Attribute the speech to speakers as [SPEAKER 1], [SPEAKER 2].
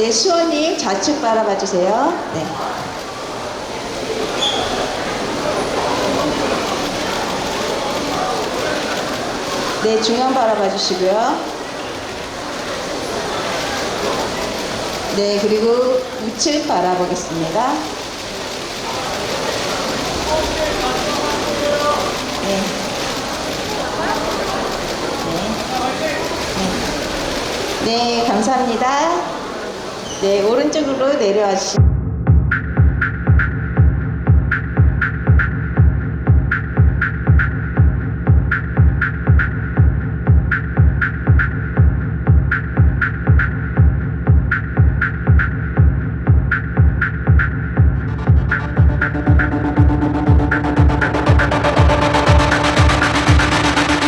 [SPEAKER 1] 네, 수호님 좌측 바라봐 주세요. 네. 네, 중앙 바라봐 주시고요. 네, 그리고 우측 바라보겠습니다. 네. 네. 네, 감사합니다. 네, 오른쪽으로 내려와 주시면